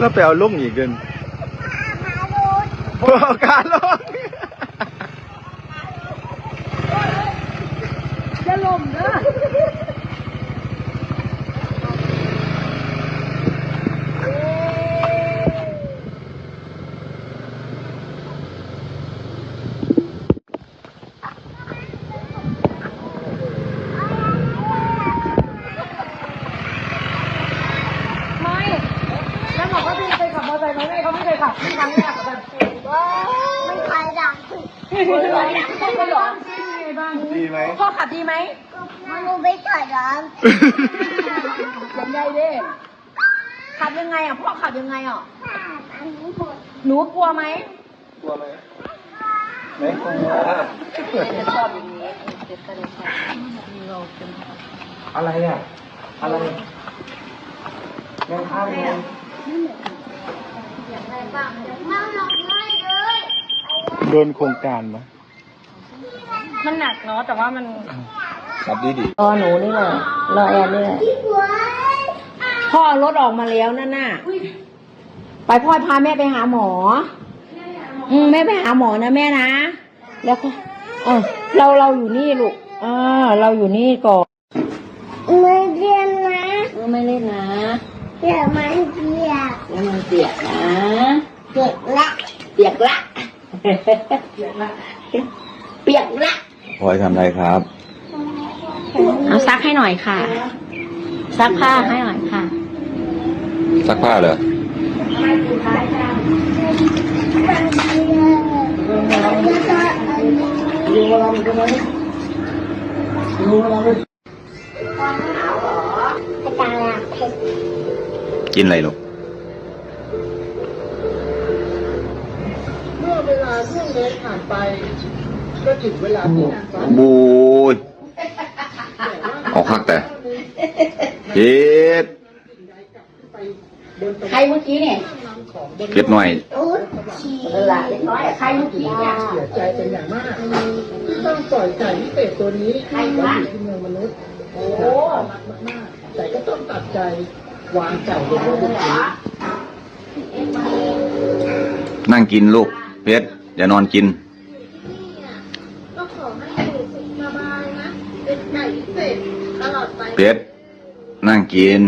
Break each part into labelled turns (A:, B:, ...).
A: แล้วไปเอาลงอีกเกิน
B: มาดู
A: พวกการลง
B: จะลมเด้อ
C: ไม่แล้วบอกว่าพี่เคยขับมอเตอร์ไซค์ไหมไม่เขาไม่เคยขับครั้งแรกเหมือนกัน
B: ไม่ใครดัง
C: ไม่เหรอไม่เหรอเป็นไงบ้าง
A: ดีไหม
C: พ่อขับดีไหม
B: มันดูไม่ใช่ดัง
C: ยังไงเด้ขับยังไงอะพ่อขับยังไงอะ
B: อันนี้หมด
C: หนูกลัวไหม
A: กลัวไหมไม่กลัว
C: ชอบอย่างนี้เด็กก็เลยชอบเราเป็น
A: อะไรอะอะไรแมงข้า งไง
B: มันหลอกง่ายเลย
A: โดนโครงการมา
C: มันหนักเนาะแต่ว่ามัน
A: ขับดีดี
C: รอหนูนี่เลยรอแอนนี่เลย
B: พี่บัว
C: พ่อเอารถออกมาแล้วนั่นน่ะไปพ่อพาแม่ไปหาหมอ อืมแม่ไปหาหมอนะแม่นะ แล้วก็เออเราเราอยู่นี่ลูกเออเราอยู่นี่ก่อน
B: ไม่เรียนนะ
C: เออไม่เล่นนะ
B: เดี๋ยวมันเปียก
C: แล้วมันเปียกนะ
B: เด็กละ
C: เปียกละเปียกละเปียกละ
A: พลอยทำอะไรครับ
C: เอาซักให้หน่อยค่ะ ซักผ้าให้หน่อยค่ะ
A: ซักผ้าเหรอ
B: มันเปียกแล้วก็อันนี้อาจารย์เพชร
A: กินอะไรลูก
D: ผ่านไป ก็ถึงเวลาที่นางฟ้า
A: บูยออกคักแต่เฮ็ด
C: ใครเมื่อกี้เนี่ย
A: เก็ดหน่อย
B: อุ๊ยชี
C: เออละเล็กน้อยอะใครเมื่อกี้เนี่ย
D: เสียใจเป็นอย่างมากที่ต้องปล่อยไก่พิเศษตัวนี้ไว้อยู่ที่เมืองมนุษย์
C: โอ้
D: รักมากๆแต่ก็ต้องตัดใจวางไก่บนโลกนี้
A: นั่งกินลูกเพชร อย่านอนกิน
B: ก็ขอให้อยู่สุขสบายนะเป็นไก่พิเศษตลอดไป
A: เพชรนั่งกิน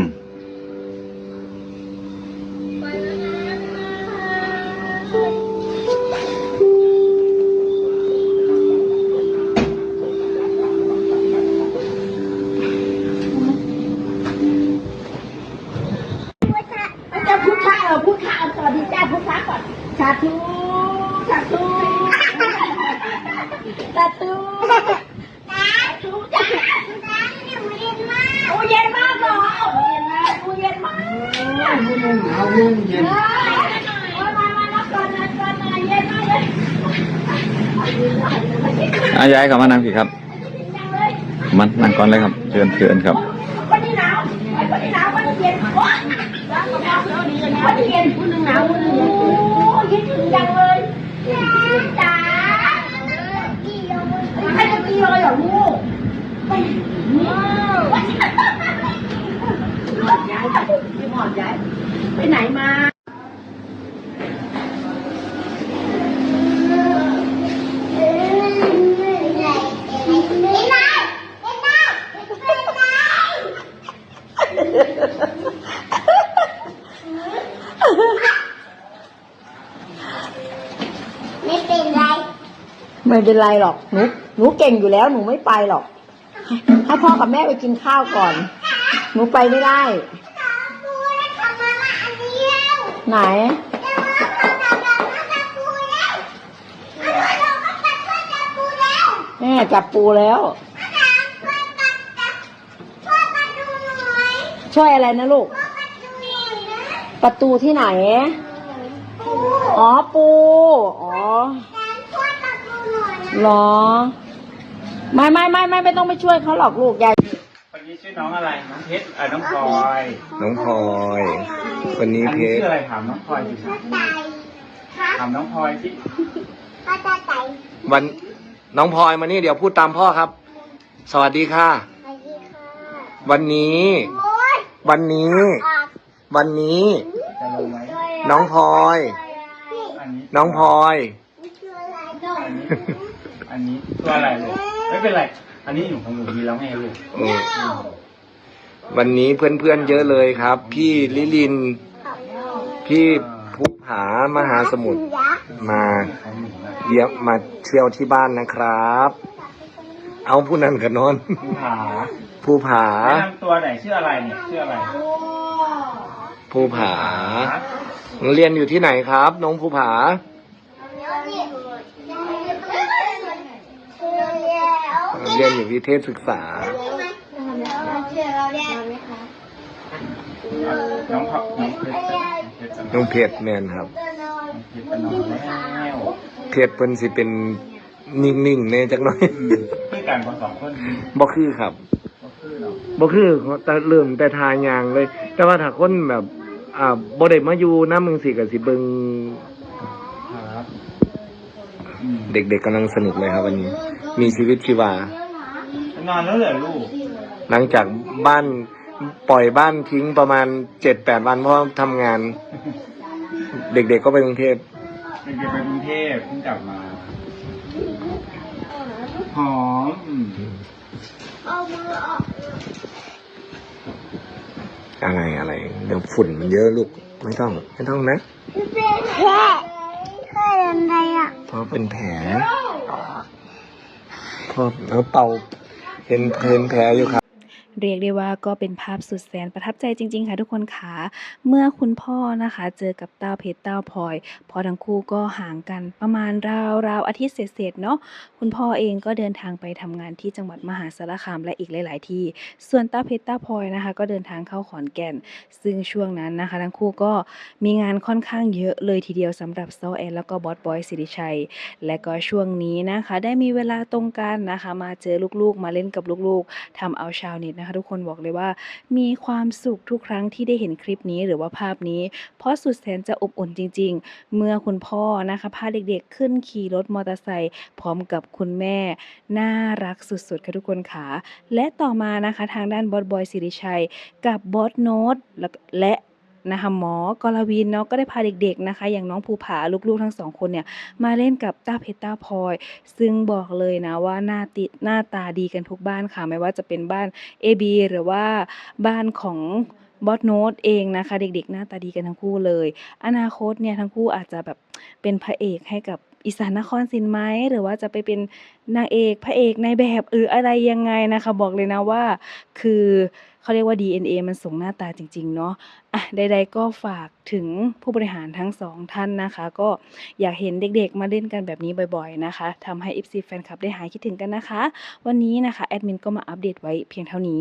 B: ไปแล้วนะ
C: จะพูดค่ะเออพูดค่ะสวัสดีจ้าพูดค่ะก่อนสาธุสาธุสาธุสาธุจ้าโอ้เย็นมากเหรอโอ้เย็นมากโอ้เย็นมาก เอาเย็นเย็นโอ้ยมามารับก่อนรับก่อนมาเย็นมากเลย
A: อายายกลับมานั่งสิครับ มันนั่งก่อนเลยครับเชิญเชิญครับ
C: วันนี้หนาววันนี้หนาววันนี้เย็นโอ้ยวันนี้เย็นวันนึงหนาววันนึงโอ้ยคิดถึงจังเลยจ๋าใครจะตีเลยเหรอลูกไปหอดย้ายพี่หอดย้าย ไปไหนมา
B: ไม่เป็นไร
C: ไม่เป็นไรหรอก หนู หนูเก่งอยู่แล้ว หนูไม่ไปหรอก ให้พ่อกับแม่ไปกินข้าวก่อน หนูไปไม่ได้ ไหน
B: แต่ว่าเราทำเราก็จะปูแล้วอันนี้เราก็จะช่วยจะปูแล้ว
C: แม่จับปูแล้ว
B: ช่วยตัดจับช่วยมาดูหน่อย
C: ช่วยอะไรนะลูก
B: ช่ว
C: ประตูที่ไหน
B: ปู
C: อ๋อปู อ๋อ
B: ช่วยมาดูหน่อย
C: เหรอ ไม่ไม่ไม่ไม่ไม่ต้องไปช่วยเขาหรอกลูกยาย
E: นนี้ชื่อน้องอะไร น้องเพชรเออน้องพลอย
A: น้องพลอยวันนี้
E: อัน
A: เพ
E: นี้
A: ช
E: ชื่
A: ร
E: ออะไรถามน้องพลอยสิ
B: กระต่ายครับ
E: ถามน้องพลอยสิ
B: กระต่าย
F: วันน้องพลอยมานี่เดี๋ยวพูดตามพ่อครับ สวัสดีค่ะ
B: สวัสดีค่ะ
F: วันนี้
B: โอ้ย
F: วันนี้
B: ออก
F: วันนี้
E: จะลงไหม
B: ด้วย
F: น้องพลอย
E: อันนี้
F: น้องพลอย
E: อันนี้ อันนี้ตัวอะไรลูกไม่เป็นไร อันนี้อยู่ของหนูดีแล้วไงลูก
F: เออวันนี้เพื่อนๆเยอะเลยครับ พี่ลิลิน พี่ภูผามหาสมุทรมา
E: ของหนูนะ
F: เยี่ยมมาเที่ยวที่บ้านนะครับ เอาผู้นั้นกันนอน
E: ภูผา
F: ภูผา
E: แนะนำตัวไหนอยชื่ออะไรเนี่ยชื่ออะไร
F: ภูผา เรียนอยู่ที่ไหนครับ น้องภูผา เรียนอยู่วิเทศศึกษา
E: น้องพน้องเพชรน้องเพชร
F: น้องเพชรแมนครับ
E: น้องเพชรน้องแล้ว
F: เพชรเพิ่นสิเป็นนิ่งๆแน่จักหน่อย
E: อืมคือกันพอสองคนนี้
F: บ่คือครับ
E: ก็คือเนาะ
F: บ่คือแต่เริ่มแต่ทายางเลย แต่ว่าถ้าคนแบบ อ่าบ่ได้มาอยู่นำจังซี่ก็สิเบิ่ง
E: ครับ อืม
F: เด็กๆกำลังสนุกเลยครับวันนี้ มีชีวิตชีวา
E: นอนแล้วเหรอลูก
F: หลังจากบ้านปล่อยบ้านทิ้งประมาณเจ็ดแปดวันเพราะทำงาน เด็กๆก็ไปกรุงเทพ
E: เด็กๆไปกรุงเทพเพิ่งกลับมา หอมอืม
B: เอามือออก
F: อะไรอะไรเดี๋ยวฝุ่นมันเยอะลูกไม่ต้อง ไม่ต้องนะ
B: แค่แค่อะไรอะ
F: เพราะเป็นแผลเพราะแล้วเป่า เห็นเห็นแผลอยู่ครับ
G: เรียกได้ว่าก็เป็นภาพสุดแสนประทับใจจริง ๆ ค่ะทุกคนค่ะเมื่อคุณพ่อนะคะ เจอกับเต้าเพชรเต้าพลอย พอทั้งคู่ก็ห่างกันประมาณราวราวอาทิตย์เศษๆเนาะคุณพ่อเองก็เดินทางไปทำงานที่จังหวัดมหาสารคามและอีกหลาย ๆ ที่ ส่วนเต้าเพชรเต้าพลอยนะคะ ก็เดินทางเข้าขอนแก่น ซึ่งช่วงนั้นนะคะ ทั้งคู่ก็มีงานค่อนข้างเยอะเลยทีเดียวสำหรับโซแอนแล้วก็บอสบอยสิริชัย และก็ช่วงนี้นะคะ ได้มีเวลาตรงกันนะคะ มาเจอลูกๆมาเล่นกับลูกๆทำเอาชาวเน็ตนะคะทุกคนบอกเลยว่า มีความสุขทุกครั้งที่ได้เห็นคลิปนี้หรือว่าภาพนี้ เพราะสุดแสนจะอบอุ่นจริง ๆ เมื่อคุณพ่อนะคะพาเด็กๆ ขึ้นขี่รถมอเตอร์ไซค์พร้อมกับคุณแม่ น่ารักสุดๆค่ะทุกคนค่ะและต่อมานะคะทางด้านบอสบอยสิริชัย กับบอสโน้ตและ นะคะหมอกรวินเนาะก็ได้พาเด็กๆนะคะ อย่างน้องภูผาลูกๆทั้งสองคนเนี่ยมาเล่นกับต้าเพชรต้าพลอย ซึ่งบอกเลยนะว่าหน้าติดหน้าตาดีกันทุกบ้านค่ะ ไม่ว่าจะเป็นบ้าน AB หรือว่าบ้านของบอสโนตเองนะคะ เด็กๆ หน้าตาดีกันทั้งคู่เลย อนาคตเนี่ยทั้งคู่อาจจะแบบเป็นพระเอกให้กับ อีสานนครสินไหมหรือว่าจะไปเป็นนางเอกพระเอกในแบบหรืออะไรยังไงนะคะบอกเลยนะว่า คือเขาเรียกว่า DNA มันส่งหน้าตาจริง ๆ เนาะอะใดๆก็ฝากถึงผู้บริหารทั้งสองท่านนะคะ ก็อยากเห็นเด็กๆมาเล่นกันแบบนี้บ่อยๆนะคะทำให้ FC แฟนคลับได้หายคิดถึงกันนะคะ วันนี้นะคะแอดมินก็มาอัปเดตไว้เพียงเท่านี้